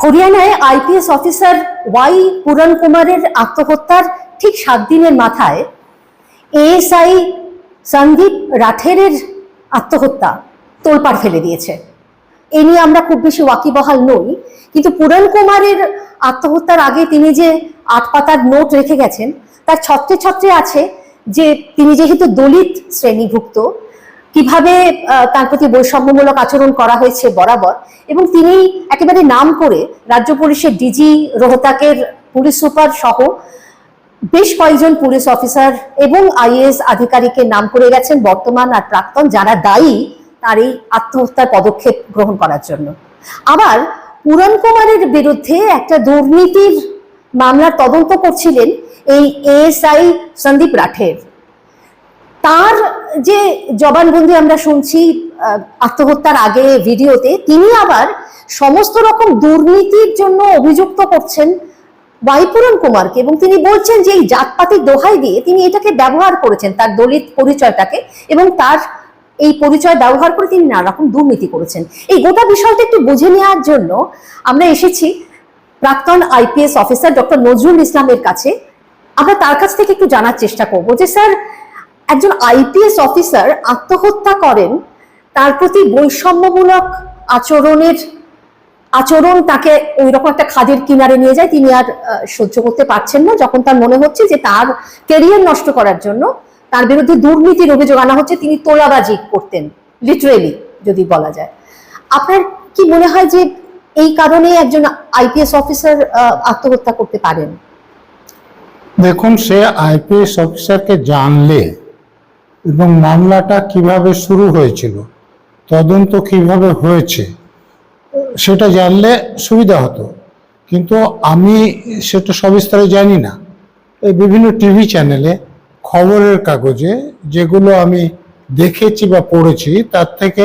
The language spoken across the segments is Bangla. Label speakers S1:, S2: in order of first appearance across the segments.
S1: হরিয়ানায় আইপিএস অফিসার ওয়াই পুরন কুমারের আত্মহত্যার ঠিক সাত দিনের মাথায় এএসআই সন্দীপ রাঠেরের আত্মহত্যা তোলপাড় ফেলে দিয়েছে। এ নিয়ে আমরা খুব বেশি ওয়াকিবহাল নই, কিন্তু পুরন কুমারের আত্মহত্যার আগে তিনি যে আট পাতার নোট রেখে গেছেন, তার ছত্রে ছত্রে আছে যে তিনি যেহেতু দলিত শ্রেণীভুক্ত কীভাবে তার প্রতি বৈষম্যমূলক আচরণ করা হয়েছে বরাবর। এবং তিনি একেবারে নাম করে রাজ্য পুলিশের ডিজি রোহতাকের পুলিশ সুপার সহ বেশ কয়েকজন পুলিশ অফিসার এবং আইএএস আধিকারিকের নাম করে গেছেন বর্তমান আর প্রাক্তন, যারা দায়ী তার এই আত্মহত্যার পদক্ষেপ গ্রহণ করার জন্য। আবার পুরন কুমারের বিরুদ্ধে একটা দুর্নীতির মামলার তদন্ত করছিলেন এই এএসআই সন্দীপ রাঠের। তার যে জবানবন্দি আমরা শুনছি আত্মহত্যার আগে ভিডিওতে, তিনি আবার সমস্ত রকম দুর্নীতির জন্য অভিযুক্ত করছেন বাইপুরন কুমারকে এবং তিনি বলছেন যে এই জাতপাতির দোহাই দিয়ে তিনি এটাকে ব্যবহার করেছেন, তার দলিত পরিচয়টাকে এবং তার এই পরিচয় ব্যবহার করে তিনি নানা রকম দুর্নীতি করেছেন। এই গোটা বিষয়টা একটু বুঝে নেওয়ার জন্য আমরা এসেছি প্রাক্তন আইপিএস অফিসার ডক্টর নজরুল ইসলামের কাছে। আমরা তার কাছ থেকে একটু জানার চেষ্টা করব যে, স্যার একজন আইপিএস অফিসার আত্মহত্যা করেন, তার প্রতি বৈষম্যমূলক আচরণের আচরণ তাকে ওই রকম একটা খাদের কিনারে নিয়ে যায়, তিনি আর সহ্য করতে পারছেন না। যখন তার মনে হচ্ছে যে তার কেরিয়ার নষ্ট করার জন্য তার বিরুদ্ধে দুর্নীতির অভিযোগ আনা হচ্ছে, তিনি তোলাবাজি করতেন লিটারেলি যদি বলা যায়। আপনার কি মনে হয় যে এই কারণে একজন আইপিএস অফিসার আত্মহত্যা করতে পারেন?
S2: দেখুন, সে আইপিএস অফিসারকে জানলে এবং মামলাটা কীভাবে শুরু হয়েছিল তদন্ত কীভাবে হয়েছে সেটা জানলে সুবিধা হতো। কিন্তু আমি সেটা সবিস্তারে জানি না। এই বিভিন্ন টিভি চ্যানেলে খবরের কাগজে যেগুলো আমি দেখেছি বা পড়েছি তার থেকে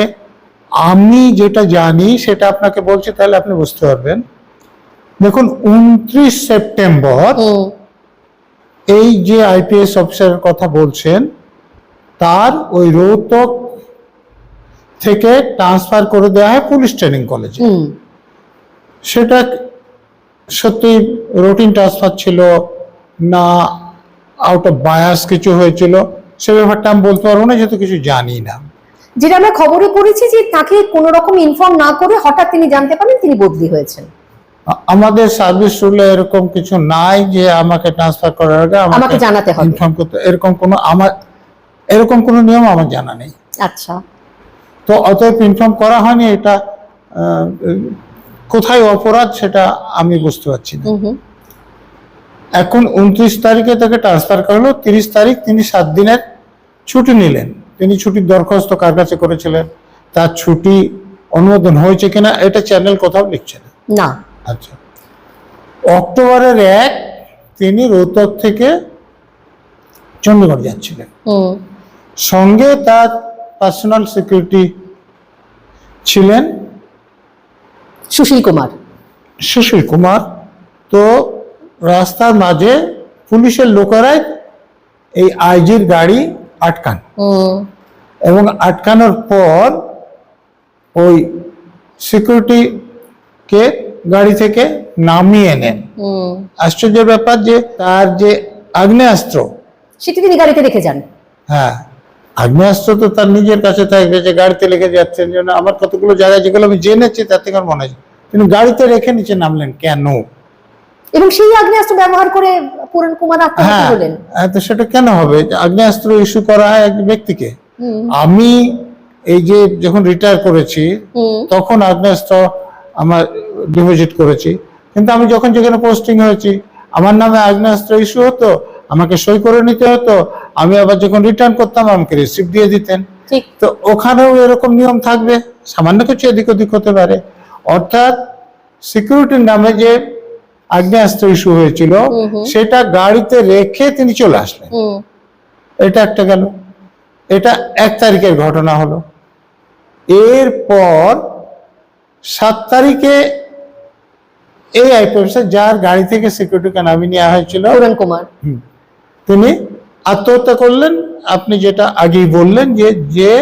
S2: আমি যেটা জানি সেটা আপনাকে বলছি তাহলে আপনি বুঝতে পারবেন। দেখুন উনত্রিশ সেপ্টেম্বর এই যে আইপিএস অফিসারের কথা বলছেন তার ওই রোহতক থেকে ট্রান্সফার করে দেওয়া হয় পুলিশ ট্রেনিং কলেজে সেটা সত্যি রুটিন ট্রান্সফার ছিল না আউট অফ বায়াস কিছু হয়েছিল সে ব্যাপারটা আমি বলতে পারব না যেহেতু কিছু জানি না।
S1: যেটা আমরা খবরে পড়েছি যে তাকে কোনো রকম ইনফর্ম না করে হঠাৎ তিনি জানতে পারেন তিনি বদলি হয়েছেন।
S2: আমাদের সার্ভিস রুলে এরকম কিছু নাই যে আমাকে ট্রান্সফার করার আগে
S1: আমাকে জানাতে হবে।
S2: ইনফর্ম করতে এরকম কোনো আমার এরকম কোনো নিয়ম আমার জানা নেই।
S1: আচ্ছা।
S2: তো অতএব ইনফর্ম করা হয়নি এটা কোথায় অপরাধ সেটা আমি বুঝতে পারছি না। এখন উনত্রিশ তারিখে তাকে ট্রান্সফার করল তিরিশ তারিখ তিনি সাত দিনের ছুটি নিলেন। তিনি ছুটির দরখাস্ত কার কাছে করেছিলেন তার ছুটি অনুমোদন হয়েছে কিনা এটা চ্যানেল কোথাও লিখছে না।
S1: না।
S2: আচ্ছা। অক্টোবরের এক তিনি রোহতক থেকে চণ্ডীগড় যাচ্ছিলেন। সঙ্গে তার পার্সোনাল সিকিউরিটি ছিলেন
S1: সুশীল কুমার।
S2: সুশীল কুমার। তো রাস্তার মাঝে পুলিশের লোকেরাই এই আইজির গাড়ি আটকান। এবং আটকানোর পর ওই সিকিউরিটিকে গাড়ি থেকে নামিয়ে নেন। আশ্চর্যের ব্যাপার যে তার যে আগ্নেয়াস্ত্র
S1: সেটি তিনি গাড়িতে রেখে যান।
S2: হ্যাঁ আগ্নেয়াস্ত্র তো তার নিজের কাছে থাকবে যে গাড়িতে লেগে যাচ্ছেন জন্য আমার কতগুলো জায়গায় যেগুলো আমি জেনেছি তার থেকে আমার মনে হয় তিনি গাড়িতে রেখে নিচে নামলেন কেন?
S1: এবং সেই আগ্নেয়াস্ত্র ব্যবহার করে পুরন কুমার আত্মহত্যা
S2: হ্যাঁ
S1: হলেন
S2: হ্যাঁ, তো সেটা কেন হবে? আগ্নেয়াস্ত্র ইস্যু করা হয় এক ব্যক্তিকে। আমি এই যে যখন রিটায়ার করেছি তখন আগ্নেয়াস্ত্র আমার ডিপোজিট করেছি। কিন্তু আমি যখন যেখানে পোস্টিং হয়েছি আমার নামে আগ্নেয়াস্ত্র ইস্যু হতো আমাকে সই করে নিতে হতো আমি আবার যখন রিটার্ন করতাম আমাকে রিসিপ্ট দিয়ে দিতেন।
S1: ঠিক।
S2: তো ওখানেও এরকম নিয়ম থাকবে। সামান্য কিছু এদিক ওদিক হতে পারে। অর্থাৎ সিকিউরিটির নামে যে আগ্নেয়াস্ত্র ইস্যু হয়েছিল। সেটা গাড়িতে রেখে তিনি চলে আসলেন। এটা একটা গেল। এটা এক তারিখের ঘটনা হলো। এরপর সাত তারিখে এই আইপিএসে যার গাড়ি থেকে সিকিউরিটিকে নামিয়ে নেওয়া হয়েছিল
S1: কুমার।
S2: তিনি আত্মহত্যা করলেন আপনি যেটা আগেই বললেন যে যে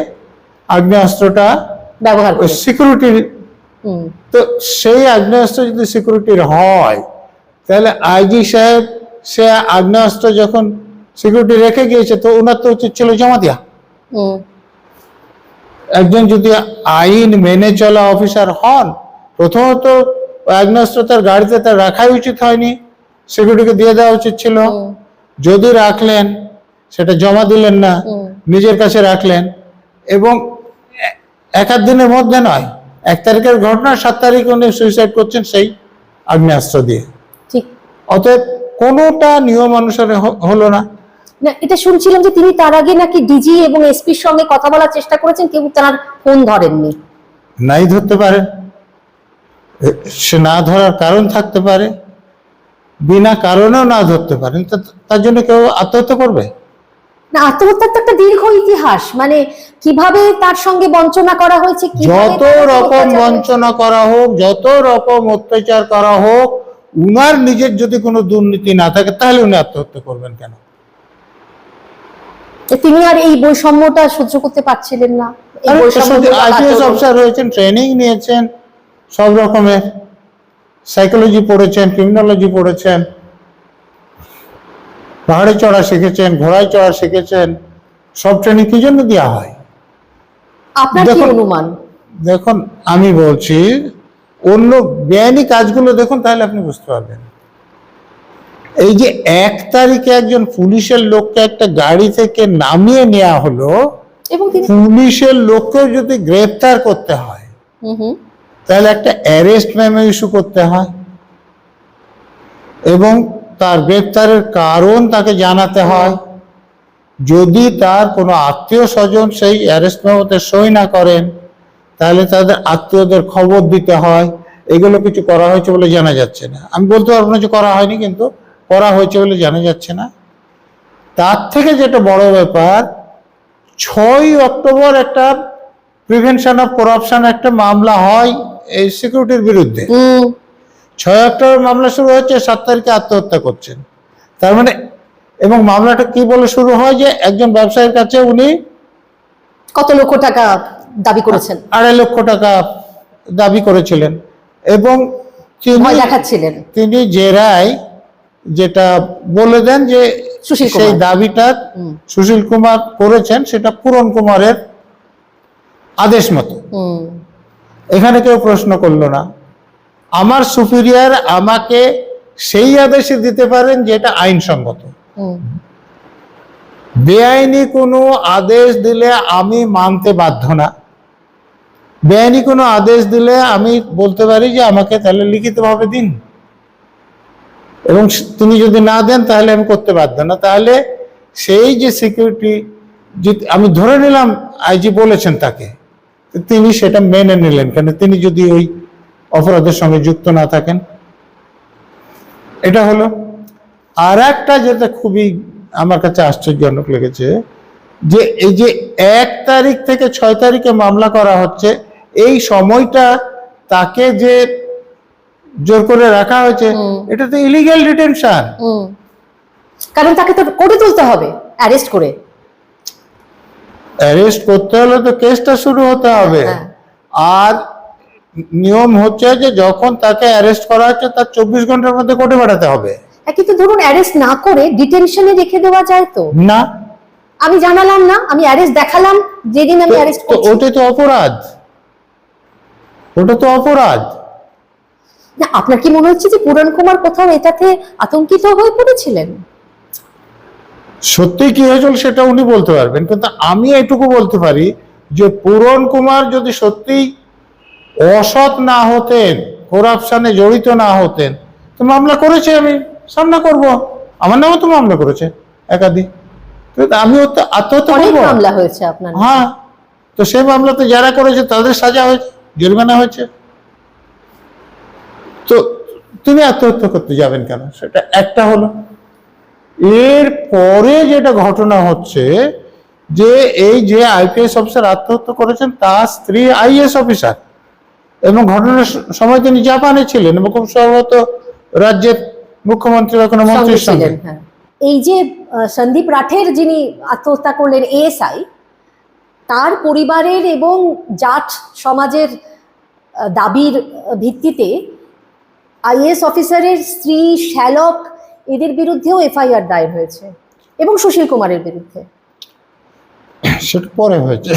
S2: আগ্নেয়াস্ত্রটা
S1: ব্যবহার
S2: সিকিউরিটির তো সেই আগ্নেয়াস্ত্র যদি সিকিউরিটির হয় তাহলে আইজি সাহেব সে আগ্নেয়াস্ত্র যখন সিকিউরিটি রেখে গিয়েছে তো ওনার তো উচিত ছিল জমা দেওয়া
S1: হুম।
S2: একজন যদি আইন মেনে চলা অফিসার হন প্রথমত আগ্নেয়াস্ত্র তার গাড়িতে তার রাখাই উচিত হয়নি সিকিউরিটিকে দিয়ে দেওয়া উচিত ছিল। যদি রাখলেন সেটা জমা দিলেন না নিজের কাছে রাখলেন এবং এক আধ দিনের মধ্যে নয় এক তারিখের ঘটনা সাত তারিখ উনি সুইসাইড করছেন সেই আগ্নেয়াস্ত্র দিয়ে।
S1: ঠিক।
S2: অতএব কোনোটা নিয়ম অনুসারে হলো না।
S1: না এটা শুনছিলাম যে তিনি তার আগে নাকি ডিজি এবং এসপির সঙ্গে কথা বলার চেষ্টা করেছেন কেউ তার ফোন ধরেননি।
S2: নাই ধরতে পারেন এ, সে না ধরার কারণ থাকতে পারে। বিনা কারণেও না ধরতে পারেন তার জন্য কেউ আত্মহত্যা করবে?
S1: না আত্মহত্যার তো একটা দীর্ঘ ইতিহাস মানে কীভাবে তার সঙ্গে বঞ্চনা করা হয়েছে
S2: যত রকম বঞ্চনা করা হোক যত রকম অত্যাচার করা হোক উনার নিজের যদি কোনো দুর্নীতি না থাকে তাহলে উনি আত্মহত্যা করবেন কেন?
S1: তিনি আর এই বৈষম্যটা সহ্য করতে পারছিলেন না।
S2: আইপিএস অফিসার হয়েছেন ট্রেনিং নিয়েছেন সব রকমের সাইকোলজি পড়েছেন ক্রিমিনোলজি পড়েছেন পাহাড়ে চড়া শিখেছেন ঘোড়ায় চড়া শিখেছেন সব ট্রেনিং কি জন্য দেওয়া হয়?
S1: আপনার কি
S2: দেখুন-
S1: অনুমান?
S2: দেখুন আমি বলছি অন্য বেআইনি কাজগুলো দেখুন তাহলে আপনি বুঝতে পারবেন। এই যে এক তারিখে একজন পুলিশের লোককে একটা গাড়ি থেকে নামিয়ে নেওয়া হলো পুলিশের লোককেও যদি গ্রেফতার করতে হয় তাহলে একটা অ্যারেস্ট মেমো ইস্যু করতে হয়। এবং তার গ্রেপ্তারের কারণ তাকে জানাতে হয়। যদি তার কোনো আত্মীয় স্বজন সেই অ্যারেস্ট সই না করেন, তাহলে তাদের আত্মীয়দের খবর দিতে হয়। এগুলো কিছু করা হয়েছে বলে জানা যাচ্ছে না। আমি বলতে পারব না যে করা হয়নি, কিন্তু করা হয়েছে বলে জানা যাচ্ছে না। তার থেকে যেটা বড় ব্যাপার ছয় অক্টোবর একটা প্রিভেনশন অফ করাপশন একটা মামলা হয় এই সিকিউরিটির বিরুদ্ধে। ছয় অক্টোবর মামলা শুরু হচ্ছে সাত তারিখে আত্মহত্যা করছেন। তার মানে এবং মামলাটা কি বলে শুরু হয় যে একজন ব্যবসায়ীর কাছে উনি
S1: কত লক্ষ টাকা দাবি করেছেন?
S2: আড়াই লক্ষ টাকা দাবি করেছিলেন। এবং তিনি
S1: দেখাচ্ছিলেন।
S2: তিনি জেরায় যেটা বলে দেন যে সেই দাবিটা সুশীল কুমার করেছেন সেটা পূরণ কুমারের আদেশ মতো। এখানে কেউ প্রশ্ন করল না। আমার সুপিরিয়ার আমাকে সেই আদেশে দিতে পারেন যেটা আইনসঙ্গত। বেআইনি কোনো আদেশ দিলে আমি মানতে বাধ্য না। বেআইনি কোনো আদেশ দিলে আমি বলতে পারি যে আমাকে তাহলে লিখিতভাবে দিন। এবং তিনি যদি না দেন তাহলে আমি করতে বাধ্য না। তাহলে সেই যে সিকিউরিটি আমি ধরে নিলাম আইজি বলেছেন তাকে তিনি সেটা মেনে নিলেন। কেন? তিনি যদি ওই অপরাধের সঙ্গে যুক্ত না থাকেন। এটা হলো আর একটা যেটা খুবই আমার কাছে আশ্চর্যজনক লেগেছে যে এই যে এক তারিখ থেকে ছয় তারিখে মামলা করা হচ্ছে এই সময়টা তাকে যে জোর করে রাখা হয়েছে এটা তো ইলিগ্যাল ডিটেনশন
S1: কারণ তাকে তো করে তুলতে হবে অ্যারেস্ট করে।
S2: অ্যারেস্ট করতে হলে তো কেসটা শুরু হতে হবে।
S1: হ্যাঁ।
S2: আর নিয়ম হচ্ছে যে যখন তাকে অ্যারেস্ট করা হচ্ছে তার চব্বিশ ঘণ্টার মধ্যে কোর্টে পাঠাতে হবে।
S1: কিন্তু ধরুন অ্যারেস্ট না করে ডিটেনশনে রেখে দেওয়া যায় তো?
S2: না।
S1: আমি জানালাম না আমি অ্যারেস্ট দেখালাম যেদিন আমি অ্যারেস্ট করছি।
S2: ওটা তো অপরাধ। ওটা তো অপরাধ।
S1: না আপনার কি মনে হচ্ছে যে পুরন কুমার কোথাও এটাতে আতঙ্কিত হয়ে পড়েছিলেন?
S2: সত্যি কি হয়েছিল সেটা উনি বলতে পারবেন কিন্তু আমি এটুকু বলতে পারি যে পূরণ কুমার যদি সত্যি অসৎ না হতেন করাপশনে জড়িত না হতেন তো মামলা করেছে আমি সামনা করব। আমার নামও তো মামলা করেছে একাধিক। আমি আত্মহত্যা করব?
S1: মামলা হয়েছে আপনার
S2: হ্যাঁ তো সেই মামলাতে যারা করেছে তাদের সাজা হয়েছে জরিমানা হয়েছে। তো তুমি আত্মহত্যা করতে যাবেন কেন? সেটা একটা হলো। এর পরে যেটা ঘটনা হচ্ছে যে এই যে আইপিএস অফিসার আত্মহত্যা করেছেন তার স্ত্রী আইএস অফিসার এবং ঘটনার সময় তিনি জাপানে ছিলেন এবং খুব সম্ভবত রাজ্যের মুখ্যমন্ত্রী বা কোনো মন্ত্রীর সঙ্গে।
S1: হ্যাঁ। এই যে সন্দীপ রাঠের যিনি আত্মহত্যা করলেন এএসআই তার পরিবারের এবং জাট সমাজের দাবির ভিত্তিতে আইএস অফিসারের স্ত্রী শ্যালক এদের বিরুদ্ধেও এফআইআর দায়ের হয়েছে এবং সুশীল কুমারের বিরুদ্ধে।
S2: সেটা পরে হয়েছে।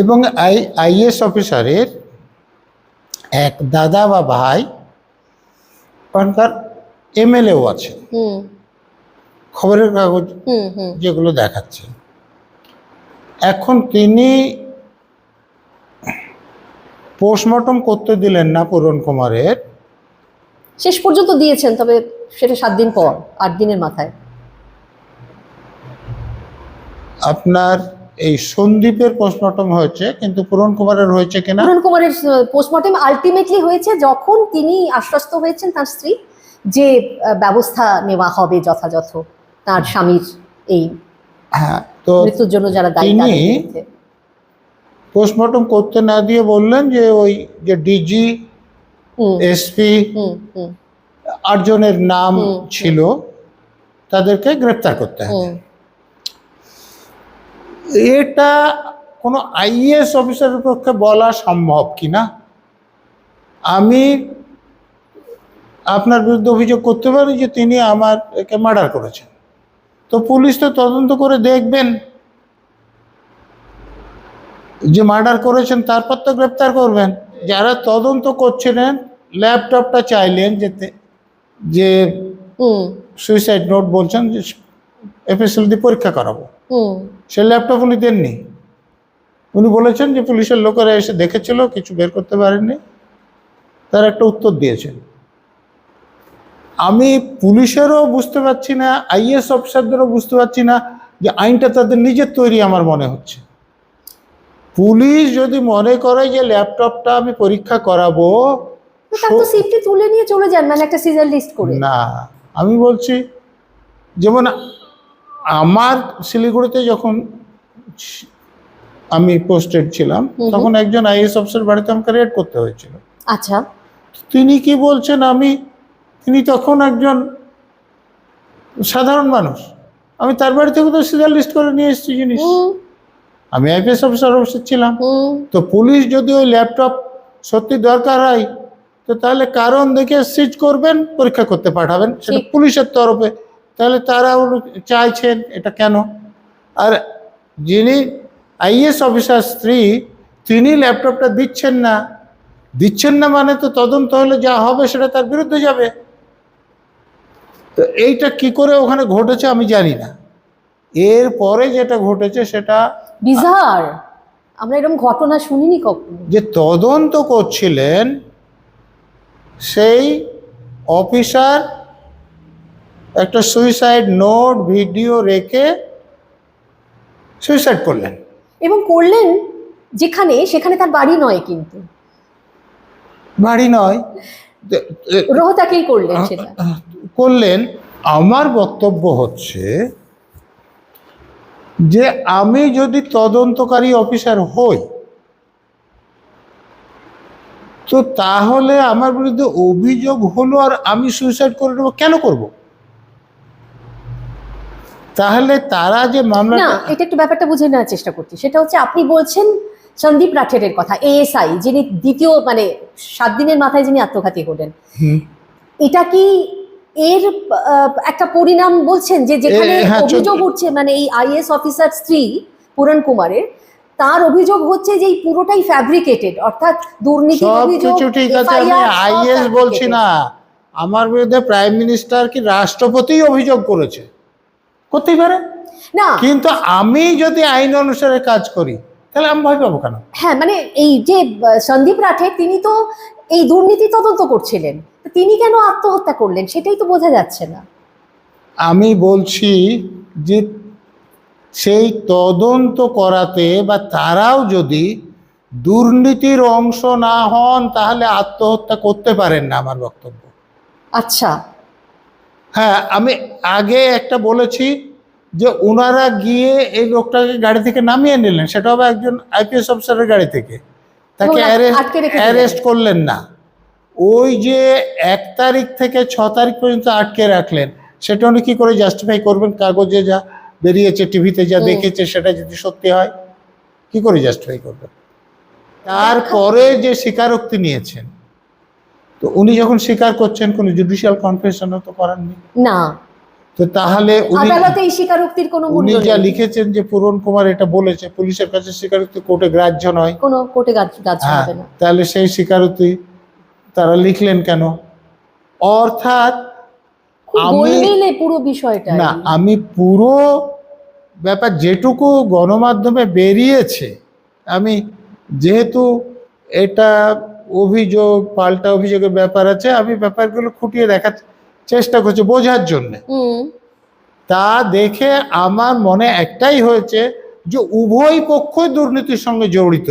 S2: এবং আই আইএস অফিসারের এক দাদা বা ভাই ওখানকার এমএলএও আছে। খবরের কাগজ
S1: হুম হুম।
S2: যেগুলো দেখাচ্ছে। এখন তিনি পোস্টমর্টম করতে দিলেন না পূরণ কুমারের।
S1: শেষ পর্যন্ত দিয়েছেন তবে সেটা সাত দিন পর আট দিনের মাথায়।
S2: আপনার এই সন্দীপের পোস্টমর্টম হয়েছে কিন্তু পূরণ কুমারের হয়েছে কিনা?
S1: পূরণ কুমারের পোস্টমর্টম আলটিমেটলি হয়েছে যখন তিনি আশ্বস্ত হয়েছেন তার স্ত্রী যে ব্যবস্থা নেওয়া হবে যথাযথ তার স্বামীর এই
S2: হ্যাঁ তো
S1: মৃত্যুর জন্য যারা দায়ী
S2: তিনি- পোস্টমর্টম করতে না দিয়ে বললেন যে ওই যে ডিজি এসপি আটজনের নাম। ছিল তাদেরকে গ্রেপ্তার করতে হবে। এটা কোনো আইএস অফিসারের পক্ষে বলা সম্ভব কি না আমি আপনার বিরুদ্ধে অভিযোগ করতে পারি যে তিনি আমার একে মার্ডার করেছেন। তো পুলিশ তো তদন্ত করে দেখবেন যে মার্ডার করেছেন তারপর তো গ্রেপ্তার করবেন। যারা তদন্ত করছিলেন ল্যাপটপটা চাইলেন যে তে- যে সুইসাইড নোট বলছেন যে এফএসএল দিয়ে পরীক্ষা করাবো। সে ল্যাপটপ উনি দেননি। উনি বলেছেন যে পুলিশের লোকেরা এসে দেখেছিল কিছু বের করতে পারেননি। তার একটা উত্তর দিয়েছেন। আমি পুলিশেরও বুঝতে পারছি না আইএস অফিসারদেরও বুঝতে পারছি না যে আইনটা তাদের নিজের তৈরি আমার মনে হচ্ছে। পুলিশ যদি মনে করে যে ল্যাপটপটা আমি পরীক্ষা করাবো
S1: তুলে নিয়ে চলে যান মানে একটা সিজার লিস্ট করে।
S2: না আমি বলছি যেমন আমার শিলিগুড়িতে যখন আমি পোস্টেড ছিলাম। তখন একজন আইএস অফিসার বাড়িতে আমাকে রেড করতে হয়েছিল।
S1: আচ্ছা।
S2: তিনি কি বলছেন আমি তিনি তখন একজন সাধারণ মানুষ। আমি তার বাড়ি থেকে তো সিরিয়াল লিস্ট করে নিয়ে এসেছি জিনিস। আমি আইপিএস অফিসার অফিসার ছিলাম। তো পুলিশ যদি ওই ল্যাপটপ সত্যি দরকার হয় তো তাহলে কারণ দেখে সিজ করবেন পরীক্ষা করতে পাঠাবেন। সেটা পুলিশের তরফে তাহলে তারা চাইছেন এটা কেন? আর যিনি আইএস অফিসার স্ত্রী তিনি ল্যাপটপটা দিচ্ছেন না। দিচ্ছেন না মানে তো তদন্ত হলে যা হবে সেটা তার বিরুদ্ধে যাবে। তো এইটা কি করে ওখানে ঘটেছে আমি জানি না। এরপরে যেটা ঘটেছে সেটা
S1: বিজার আমরা এরকম ঘটনা শুনিনি কখনো?
S2: যে তদন্ত করছিলেন সেই অফিসার একটা সুইসাইড নোট ভিডিও রেখে সুইসাইড করলেন।
S1: এবং করলেন যেখানে সেখানে তার বাড়ি নয় কিন্তু।
S2: বাড়ি নয়।
S1: রোহতাকেই করলেন সেটা।
S2: করলেন আমার বক্তব্য হচ্ছে যে আমি যদি তদন্তকারী অফিসার হই তো তাহলে আমার বিরুদ্ধে অভিযোগ হলো আর আমি সুইসাইড করে নেব কেন করব? তাহলে তারা যে
S1: মামলা
S2: না
S1: এটা একটু ব্যাপারটা বুঝে নেওয়ার চেষ্টা করছি। সেটা হচ্ছে আপনি বলছেন সন্দীপ রাঠেরের কথা এএসআই যিনি দ্বিতীয় মানে সাত দিনের মাথায় যিনি আত্মঘাতী হলেন। এটা কি এর একটা পরিণাম বলছেন যে যেখানে
S2: হ্যাঁ,
S1: অভিযোগ উঠছে মানে এই আইএস অফিসার স্ত্রী পূরণ কুমারের তার অভিযোগ হচ্ছে যে এই পুরোটাই ফ্যাব্রিকেটেড অর্থাৎ দুর্নীতি অভিযোগ
S2: ঠিক আছে আমি আইএস বলছি না। আমার বিরুদ্ধে প্রাইম মিনিস্টার কি রাষ্ট্রপতি অভিযোগ করেছে? করতেই পারে।
S1: না।
S2: কিন্তু আমি যদি আইন অনুসারে কাজ করি তাহলে আমি ভয় পাবো কেন?
S1: হ্যাঁ মানে এই যে সন্দীপ রাঠে তিনি তো এই দুর্নীতি তদন্ত করছিলেন। তো তিনি কেন আত্মহত্যা করলেন সেটাই তো বোঝা যাচ্ছে না।
S2: আমি বলছি যে সেই তদন্ত করাতে বা তারাও যদি দুর্নীতির অংশ না হন তাহলে আত্মহত্যা করতে পারেন না আমার বক্তব্য।
S1: আচ্ছা।
S2: হ্যাঁ আমি আগে একটা বলেছি যে ওনারা গিয়ে এই লোকটাকে গাড়ি থেকে নামিয়ে নিলেন সেটা হবে একজন আইপিএস অফিসারের গাড়ি থেকে। তাকে অ্যারেস্ট করলেন না। ওই যে এক তারিখ থেকে ছ তারিখ পর্যন্ত আটকে রাখলেন সেটা উনি কী করে জাস্টিফাই করবেন? কাগজে যা বেরিয়েছে টিভিতে যা দেখেছে সেটা যদি সত্যি হয় কি করে জাস্টিফাই করবেন? তারপরে যে স্বীকারোক্তি নিয়েছেন তো উনি যখন স্বীকার করছেন কোনো জুডিশিয়াল কনফেশনও তো করাননি।
S1: না।
S2: তো তাহলে উনি
S1: আদালতে এই স্বীকারোক্তির কোনো
S2: উনি
S1: মূল্য
S2: যা লিখেছেন যে পূরণ কুমার এটা বলেছে পুলিশের কাছে স্বীকারোক্তি কোর্টে গ্রাহ্য নয়।
S1: কোনো কোর্টে গাছ
S2: হ্যাঁ
S1: হবে না।
S2: তাহলে সেই স্বীকারোক্তি তারা লিখলেন কেন? অর্থাৎ আমি-
S1: পুরো বিষয়টা
S2: না আমি পুরো ব্যাপার যেটুকু গণমাধ্যমে বেরিয়েছে আমি যেহেতু এটা অভিযোগ পাল্টা অভিযোগের ব্যাপার আছে আমি ব্যাপারগুলো খুঁটিয়ে দেখার চেষ্টা করছি বোঝার জন্য।
S1: হুম।
S2: তা দেখে আমার মনে একটাই হয়েছে যে উভয় পক্ষই দুর্নীতির সঙ্গে জড়িত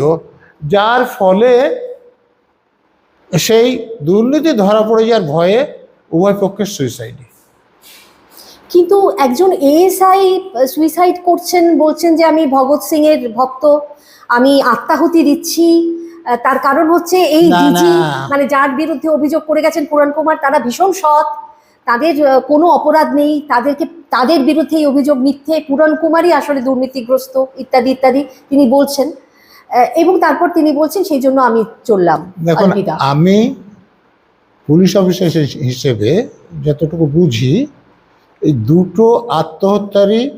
S2: যার ফলে সেই দুর্নীতি ধরা পড়ে যাওয়ার ভয়ে উভয় পক্ষের সুইসাইডে
S1: কিন্তু একজন এএসআই সুইসাইড করছেন বলছেন যে আমি ভগৎ সিং এর ভক্ত আমি আত্মাহুতি দিচ্ছি তার কারণ হচ্ছে এই ডিজি মানে যার বিরুদ্ধে অভিযোগ করে গেছেন পুরাণ কুমার তারা ভীষণ সৎ। তাদের কোনো অপরাধ নেই। তাদেরকে তাদের বিরুদ্ধে এই অভিযোগ মিথ্যে। পুরাণ কুমারই আসলে দুর্নীতিগ্রস্ত ইত্যাদি ইত্যাদি তিনি বলছেন। এবং তারপর তিনি বলছেন সেই জন্য আমি চললাম।
S2: আমি পুলিশ অফিসার হিসে- হিসেবে যতটুকু বুঝি এই দুটো আত্মহত্যারই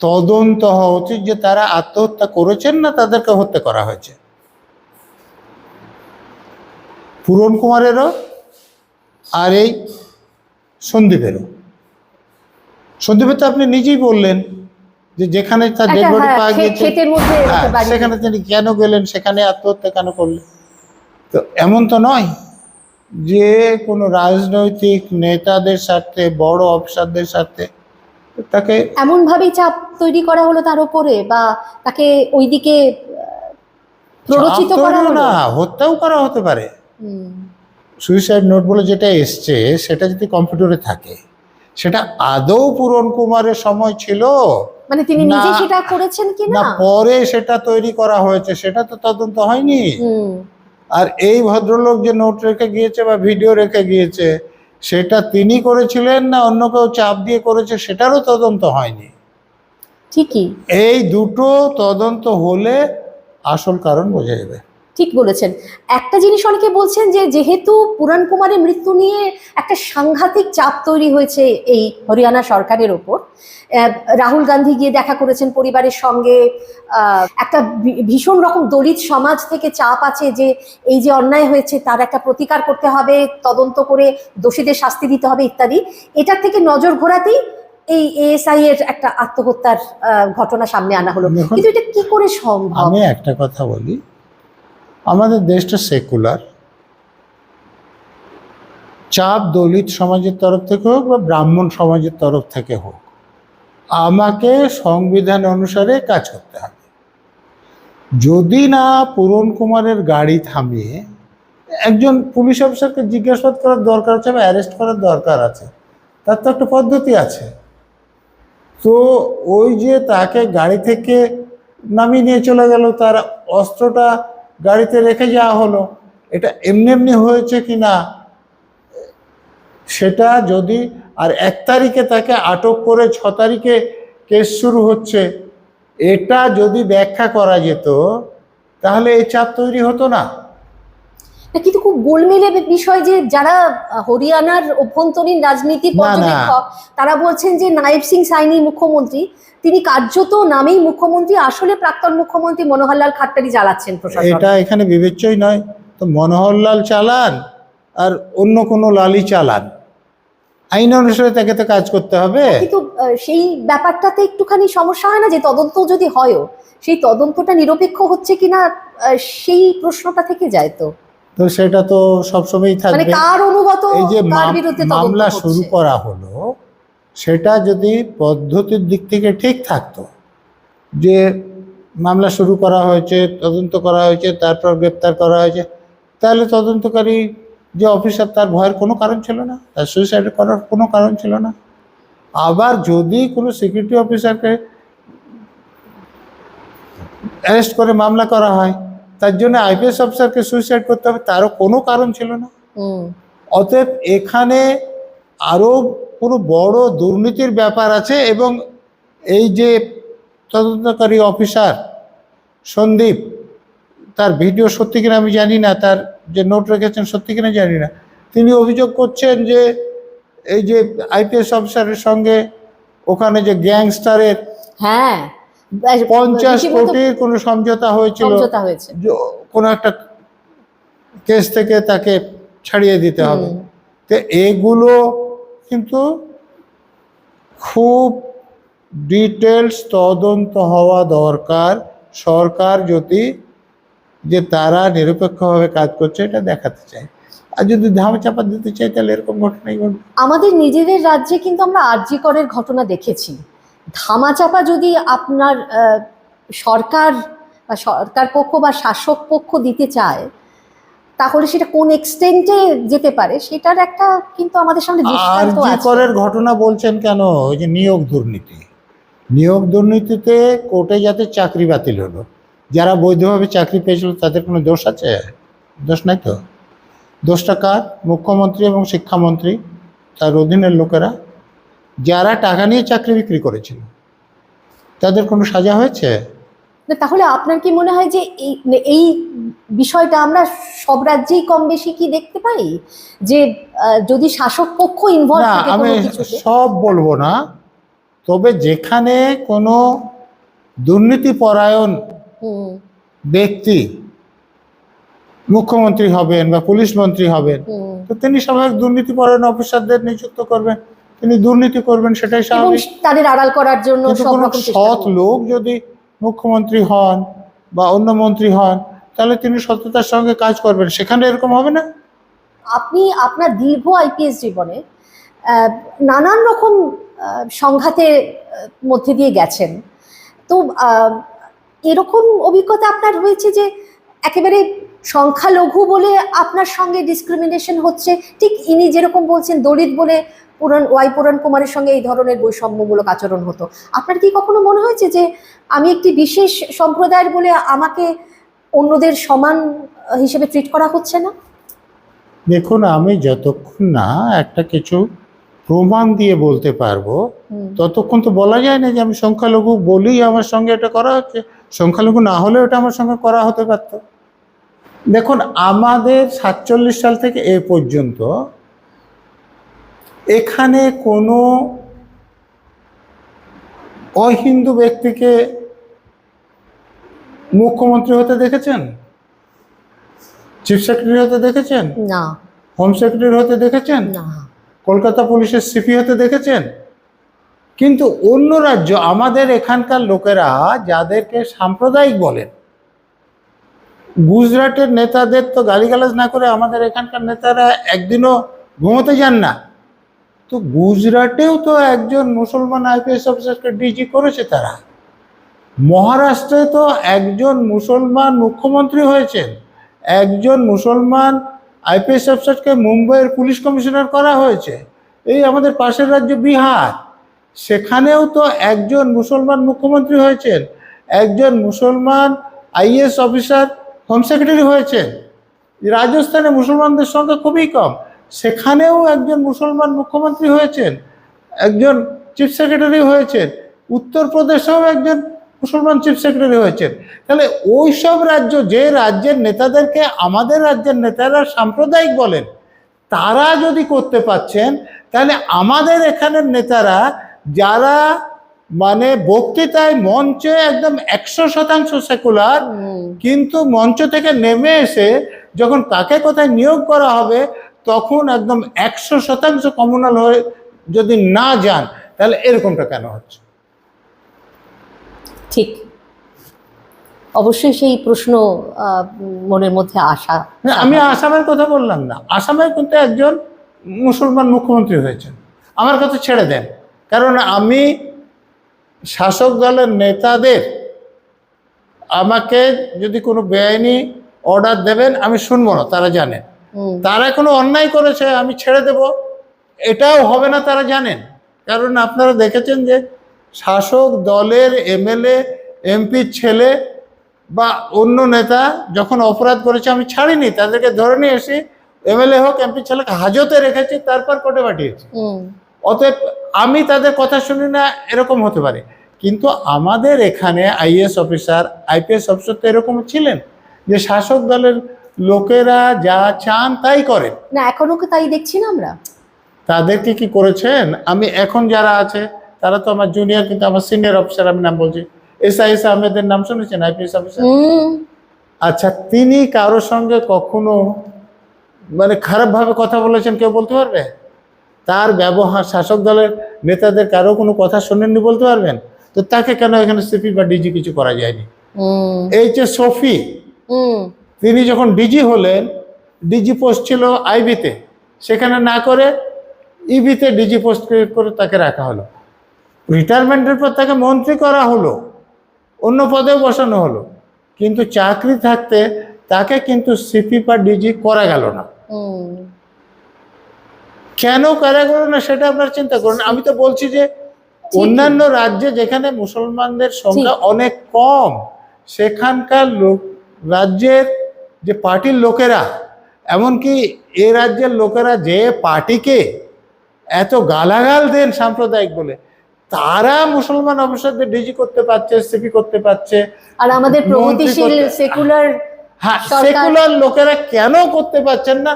S2: তদন্ত হওয়া উচিত যে তারা আত্মহত্যা করেছেন না তাদেরকে হত্যা করা হয়েছে। পূরণ কুমারেরও আর এই সন্দীপেরও। সন্দীপের তো আপনি নিজেই বললেন যে যেখানে তার ডেড বডি
S1: হ্যাঁ,
S2: পাওয়া গিয়েছে হ্যাঁ, সেখানে তিনি কেন গেলেন সেখানে আত্মহত্যা কেন করলেন? তো এমন তো নয় যে কোনো রাজনৈতিক নেতাদের স্বার্থে বড় অফিসারদের স্বার্থে তাকে
S1: এমনভাবেই চাপ তৈরি করা হলো তার উপরে বা তাকে ওইদিকে প্ররোচিত করা
S2: না হত্যাও করা হতে পারে। সুইসাইড নোট বলে যেটা এসছে সেটা যদি কম্পিউটারে থাকে সেটা আদৌ পূরণ কুমারের সময় ছিল?
S1: মানে তিনি নিজে সেটা করেছেন কি
S2: না? পরে সেটা তৈরি করা হয়েছে সেটা তো তদন্ত হয়নি। আর এই ভদ্রলোক যে নোট রেখে গিয়েছে বা ভিডিও রেখে গিয়েছে সেটা তিনি করেছিলেন না অন্য কেউ চাপ দিয়ে করেছে সেটারও তদন্ত হয়নি?
S1: ঠিকই।
S2: এই দুটো তদন্ত হলে আসল কারণ বোঝা যাবে।
S1: ঠিক বলেছেন। একটা জিনিস অনেকে বলছেন যে যেহেতু পুরাণ কুমারের মৃত্যু নিয়ে একটা সাংঘাতিক চাপ তৈরি হয়েছে এই হরিয়ানা সরকারের ওপর রাহুল গান্ধী গিয়ে দেখা করেছেন পরিবারের সঙ্গে একটা ভীষণ রকম দলিত সমাজ থেকে চাপ আছে যে এই যে অন্যায় হয়েছে তার একটা প্রতিকার করতে হবে তদন্ত করে দোষীদের শাস্তি দিতে হবে ইত্যাদি। এটার থেকে নজর ঘোরাতেই এই এএসআই এর একটা আত্মহত্যার আহ, ঘটনা সামনে আনা হলো। কিন্তু এটা কি করে সম্ভব?
S2: আমি একটা কথা বলি আমাদের দেশটা সেকুলার। চাপ দলিত সমাজের তরফ থেকে হোক বা ব্রাহ্মণ সমাজের তরফ থেকে হোক, আমাকে সংবিধান অনুসারে কাজ করতে হবে। যদি না পূরণ কুমারের গাড়ি থামিয়ে একজন পুলিশ অফিসারকে জিজ্ঞাসাবাদ করার দরকার আছে বা অ্যারেস্ট করার দরকার আছে, তার তো একটা পদ্ধতি আছে। তো ওই যে তাকে গাড়ি থেকে নামিয়ে নিয়ে চলে গেল, তার অস্ত্রটা গাড়িতে রেখে যাওয়া হলো। এটা এমনি এমনি হয়েছে কি না সেটা যদি, আর এক তারিখে তাকে আটক করে ছ তারিখে কেস শুরু হচ্ছে, এটা যদি ব্যাখ্যা করা যেত, তাহলে এই চাপ তৈরি হতো না।
S1: কিন্তু খুব গোলমেলে বিষয় যে যারা হরিয়ানার অভ্যন্তরীণ
S2: না।
S1: পর্যবেক্ষক তারা বলছেন যে নায়েব সিং সাইনি মুখ্যমন্ত্রী তিনি কার্যত নামেই মুখ্যমন্ত্রী আসলে প্রাক্তন মুখ্যমন্ত্রী মনোহরলাল খাট্টারি চালাচ্ছেন প্রশাসন।
S2: এটা এখানে বিবেচ্যই নয়। তো মনোহরলাল চালান আর অন্য কোনো লালই চালান। আইন অনুসারে তাকে তো কাজ করতে হবে।
S1: কিন্তু সেই ব্যাপারটাতে একটুখানি সমস্যা হয় না যে তদন্ত যদি হয়ও সেই তদন্তটা নিরপেক্ষ হচ্ছে কিনা সেই প্রশ্নটা থেকে যায় তো।
S2: তো সেটা তো সবসময়ই
S1: মানে
S2: থাকবে।
S1: কার অনুগত
S2: এই যে মামলা শুরু করা হলো সেটা যদি পদ্ধতির দিক থেকে ঠিক থাকতো যে মামলা শুরু করা হয়েছে তদন্ত করা হয়েছে তারপর গ্রেপ্তার করা হয়েছে তাহলে তদন্তকারী যে অফিসার তার ভয়ের কোনো কারণ ছিল না তার সুইসাইড করার কোনো কারণ ছিল না। আবার যদি কোনো সিকিউরিটি অফিসারকে অ্যারেস্ট করে মামলা করা হয় তার জন্য আইপিএস অফিসারকে সুইসাইড করতে হবে তারও কোনো কারণ ছিল না। অতএব এখানে আরও কোনো বড় দুর্নীতির ব্যাপার আছে এবং এই যে তদন্তকারী অফিসার সন্দীপ তার ভিডিও সত্যি কিনা আমি জানি না তার যে নোট রেখেছেন সত্যি কিনা জানি না। তিনি অভিযোগ করছেন যে এই যে আইপিএস অফিসারের সঙ্গে ওখানে যে গ্যাংস্টারের
S1: হ্যাঁ।
S2: পঞ্চাশ কোটির কোনো সমঝোতা হয়েছিল। কোনো একটা কেস থেকে তাকে ছাড়িয়ে দিতে হবে। তো এগুলো কিন্তু খুব ডিটেলস তদন্ত হওয়া দরকার। সরকার যদি যে তারা নিরপেক্ষভাবে কাজ করছে এটা দেখাতে চায়। আর যদি ধামা চাপা দিতে চায় তাহলে এরকম ঘটনাই ঘটবে।
S1: আমাদের নিজেদের রাজ্যে কিন্তু আমরা আরজি করের ঘটনা দেখেছি। ধামাচাপা যদি আপনার সরকার বা সরকার পক্ষ বা শাসক পক্ষ দিতে চায় তাহলে সেটা কোন এক্সটেন্টে যেতে পারে সেটার একটা কিন্তু আমাদের সামনে দৃষ্টান্ত আছে।
S2: করের ঘটনা বলছেন কেন? ওই যে নিয়োগ দুর্নীতি। নিয়োগ দুর্নীতিতে কোর্টে যাতে চাকরি বাতিল হলো যারা বৈধভাবে চাকরি পেয়েছিল তাদের কোনো দোষ আছে? দোষ নাই তো? দোষটা কার? মুখ্যমন্ত্রী এবং শিক্ষামন্ত্রী তার অধীনের লোকেরা? যারা টাকা নিয়ে চাকরি বিক্রি করেছিল তাদের কোনো সাজা হয়েছে?
S1: না, তাহলে আপনার কি মনে হয় যে এই এই বিষয়টা আমরা সব রাজ্যেই কম বেশি কি দেখতে পাই? যে যদি শাসক পক্ষ ইনভলভ থাকে
S2: আমি সব বলব না। তবে যেখানে কোনো দুর্নীতিপরায়ণ ব্যক্তি মুখ্যমন্ত্রী হবেন বা পুলিশ মন্ত্রী হবেন তো তিনি স্বাভাবিক দুর্নীতিপরায়ণ অফিসারদের নিযুক্ত করবেন। তিনি দুর্নীতি করবেন সেটাই স্বাভাবিক।
S1: তাদের আড়াল করার জন্য
S2: কোনো সৎ লোক যদি মুখ্যমন্ত্রী হন বা অন্য মন্ত্রী হন তাহলে তিনি সততার সঙ্গে কাজ করবেন। সেখানে এরকম হবে না?
S1: আপনি আপনার দীর্ঘ আইপিএস জীবনে নানান রকম সংঘাতের মধ্যে দিয়ে গেছেন। তো এরকম অভিজ্ঞতা আপনার হয়েছে যে একেবারে সংখ্যালঘু বলে আপনার সঙ্গে ডিসক্রিমিনেশন হচ্ছে? ঠিক ইনি যেরকম বলছেন দলিত বলে পুরাণ ওয়াই পুরাণ কুমারের সঙ্গে এই ধরনের বৈষম্যমূলক আচরণ হতো। আপনার কি কখনো মনে হয়েছে যে আমি একটি বিশেষ সম্প্রদায়ের বলে আমাকে অন্যদের সমান হিসেবে ট্রিট করা হচ্ছে না?
S2: দেখুন আমি যতক্ষণ না একটা কিছু প্রমাণ দিয়ে বলতে পারব ততক্ষণ তো বলা যায় না যে আমি সংখ্যালঘু বলেই আমার সঙ্গে এটা করা হচ্ছে। সংখ্যালঘু না হলেও এটা আমার সঙ্গে করা হতে পারত। দেখুন আমাদের সাতচল্লিশ সাল থেকে এ পর্যন্ত এখানে কোনো অহিন্দু ব্যক্তিকে মুখ্যমন্ত্রী হতে দেখেছেন? চিফ সেক্রেটারি হতে দেখেছেন?
S1: না।
S2: হোম সেক্রেটারি হতে দেখেছেন?
S1: না।
S2: কলকাতা পুলিশের সিপি হতে দেখেছেন? কিন্তু অন্য রাজ্য আমাদের এখানকার লোকেরা যাদেরকে সাম্প্রদায়িক বলেন গুজরাটের নেতাদের তো গালিগালাজ না করে আমাদের এখানকার নেতারা একদিনও ঘুমোতে যান না। তো গুজরাটেও তো একজন মুসলমান আইপিএস অফিসারকে ডিজি করেছে তারা। মহারাষ্ট্রে তো একজন মুসলমান মুখ্যমন্ত্রী হয়েছেন। একজন মুসলমান আইপিএস অফিসারকে মুম্বাইয়ের পুলিশ কমিশনার করা হয়েছে। এই আমাদের পাশের রাজ্য বিহার। সেখানেও তো একজন মুসলমান মুখ্যমন্ত্রী হয়েছেন। একজন মুসলমান আইএস অফিসার হোম সেক্রেটারি হয়েছেন। রাজস্থানে মুসলমানদের সংখ্যা খুবই কম। সেখানেও একজন মুসলমান মুখ্যমন্ত্রী হয়েছেন একজন চিফ সেক্রেটারি হয়েছেন উত্তরপ্রদেশেও একজন মুসলমান চিফ সেক্রেটারি হয়েছেন। তাহলে ওই সব রাজ্য যে রাজ্যের নেতাদেরকে আমাদের রাজ্যের নেতারা সাম্প্রদায়িক বলেন তারা যদি করতে পাচ্ছেন তাহলে আমাদের এখানের নেতারা যারা মানে বক্তৃতায় মঞ্চে একদম একশো শতাংশ সেকুলার কিন্তু মঞ্চ থেকে নেমে এসে যখন কাকে কোথায় নিয়োগ করা হবে তখন একদম একশো শতাংশ কমনাল হয়ে যদি না যান তাহলে এরকমটা কেন হচ্ছে?
S1: ঠিক। অবশ্যই সেই প্রশ্ন মনের মধ্যে আসা
S2: না, আমি আসামের কথা বললাম না। আসামে কিন্তু একজন মুসলমান মুখ্যমন্ত্রী হয়েছেন। আমার কথা ছেড়ে দেন। কারণ আমি শাসক দলের নেতাদের আমাকে যদি কোনো বেআইনি অর্ডার দেবেন আমি শুনব না তারা জানেন। তারা কোনো অন্যায় করেছে আমি ছেড়ে দেব। এটাও হবে না তারা জানেন। কারণ আপনারা দেখেছেন যে শাসক দলের এমএলএ এমপির ছেলে বা অন্য নেতা যখন অপরাধ করেছে আমি ছাড়িনি তাদেরকে ধরে নিয়ে এসে এমএলএ হোক এমপির ছেলেকে হাজতে রেখেছি তারপর কোর্টে পাঠিয়েছি। অতএব আমি তাদের কথা শুনি না এরকম হতে পারে। কিন্তু আমাদের এখানে আইএস অফিসার আইপিএস অফিসার তো এরকম ছিলেন যে শাসক দলের লোকেরা যা চান তাই করেন
S1: না এখনও কি তাই দেখছি না আমরা?
S2: তাদেরকে কি করেছেন? আমি এখন যারা আছে তারা তো আমার জুনিয়র কিন্তু আমার সিনিয়র অফিসার আমি নাম বলছি। এস আই এস আহমেদের নাম শুনেছেন? আইপিএস অফিসার আচ্ছা তিনি কারোর সঙ্গে কখনো মানে খারাপভাবে কথা বলেছেন কেউ বলতে পারবে? তার ব্যবহার শাসক দলের নেতাদের কারও কোনো কথা শোনেননি বলতে পারবেন? তো তাকে কেন এখানে সিপি বা ডিজি কিছু করা যায়নি? এই যে সফি তিনি যখন ডিজি হলেন ডিজি পোস্ট ছিল আইবিতে। সেখানে না করে ইবিতে ডিজি পোস্ট করে তাকে রাখা হলো। রিটায়ারমেন্টের পর তাকে মন্ত্রী করা হলো অন্য পদেও বসানো হলো। কিন্তু চাকরি থাকতে তাকে কিন্তু সিপি বা ডিজি করা গেল না। কেন করা গেল না সেটা আপনার চিন্তা করুন। আমি তো বলছি যে অন্যান্য রাজ্যে যেখানে মুসলমানদের সংখ্যা অনেক কম সেখানকার লোক রাজ্যের যে পার্টির লোকেরা এমনকি এ রাজ্যের লোকেরা যে পার্টিকে এত গালাগাল দেন সাম্প্রদায়িক বলে তারা মুসলমান অফিসারদের ডিজি করতে পারছে সিপি করতে পারছে
S1: আর আমাদের প্রগতিশীল সেকুলার
S2: হ্যাঁ সেকুলার লোকেরা কেন করতে পারছেন না?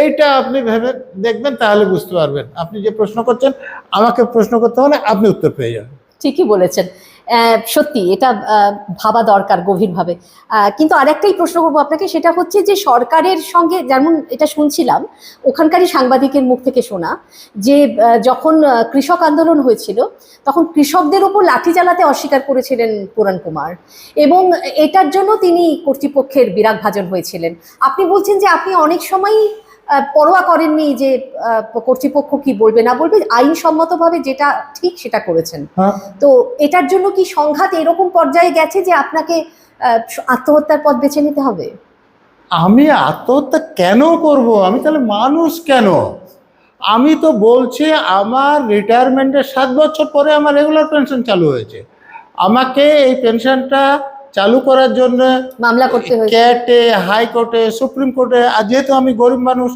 S2: এইটা আপনি ভেবে দেখবেন তাহলে বুঝতে পারবেন। আপনি যে প্রশ্ন করছেন আমাকে প্রশ্ন করতে হলে আপনি উত্তর পেয়ে যাবেন।
S1: ঠিকই বলেছেন। সত্যি, এটা ভাবা দরকার গভীরভাবে। কিন্তু আরেকটাই প্রশ্ন করব আপনাকে, সেটা হচ্ছে যে সরকারের সঙ্গে, যেমন এটা শুনছিলাম ওখানকারই সাংবাদিকের মুখ থেকে শোনা, যে যখন কৃষক আন্দোলন হয়েছিল, তখন কৃষকদের ওপর লাঠি চালাতে অস্বীকার করেছিলেন পুরাণ কুমার। এবং এটার জন্য তিনি কর্তৃপক্ষের বিরাগ ভাজন হয়েছিলেন। আপনি বলছেন যে আপনি অনেক সময়ই পরোয়া করেননি যে কর্তৃপক্ষ কি বলবে না বলবে আইনসম্মতভাবে যেটা ঠিক সেটা করেছেন।
S2: হ্যাঁ।
S1: তো এটার জন্য কি সংঘাত এরকম পর্যায়ে গেছে যে আপনাকে আত্মহত্যার পথ বেছে নিতে হবে?
S2: আমি আত্মহত্যা কেন করব? আমি তাহলে মানুষ কেন? আমি তো বলছি আমার রিটায়ারমেন্টের সাত বছর পরে আমার রেগুলার পেনশন চালু হয়েছে। আমাকে এই পেনশনটা চালু করার জন্য
S1: মামলা করতে
S2: ক্যাটে হাইকোর্টে সুপ্রিম কোর্টে আর যেহেতু আমি গরিব মানুষ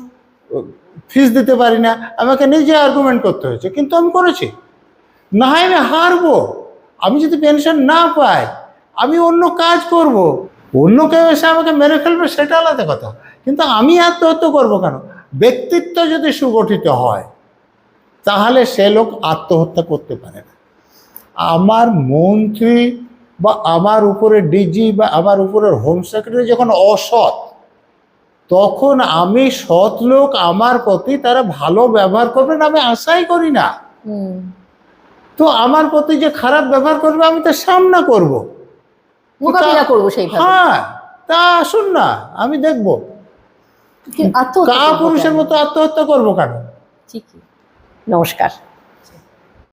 S2: ফিস দিতে পারি না আমাকে নিজে আর্গুমেন্ট করতে হয়েছে কিন্তু আমি করেছি। না হয় আমি হারবো আমি যদি পেনশন না পাই আমি অন্য কাজ করব। অন্য কেউ এসে আমাকে মেরে ফেলবে সেটা আলাদা কথা। কিন্তু আমি আত্মহত্যা করব কেন? ব্যক্তিত্ব যদি সুগঠিত হয় তাহলে সে লোক আত্মহত্যা করতে পারে না। আমার মন্ত্রী বা আমার উপরে ডিজি বা আমার উপরের হোম সেক্রেটারি যখন অসৎ তখন আমি সৎ লোক আমার প্রতি তারা ভালো ব্যবহার করবেন আমি আশাই করি না। তো আমার প্রতি যে খারাপ ব্যবহার করবে আমি তার সামনা করব।
S1: সেইভাবে।
S2: হ্যাঁ তা আসুন না আমি দেখব। কা পুরুষের মতো আত্মহত্যা করব কেন?
S1: ঠিকই। নমস্কার।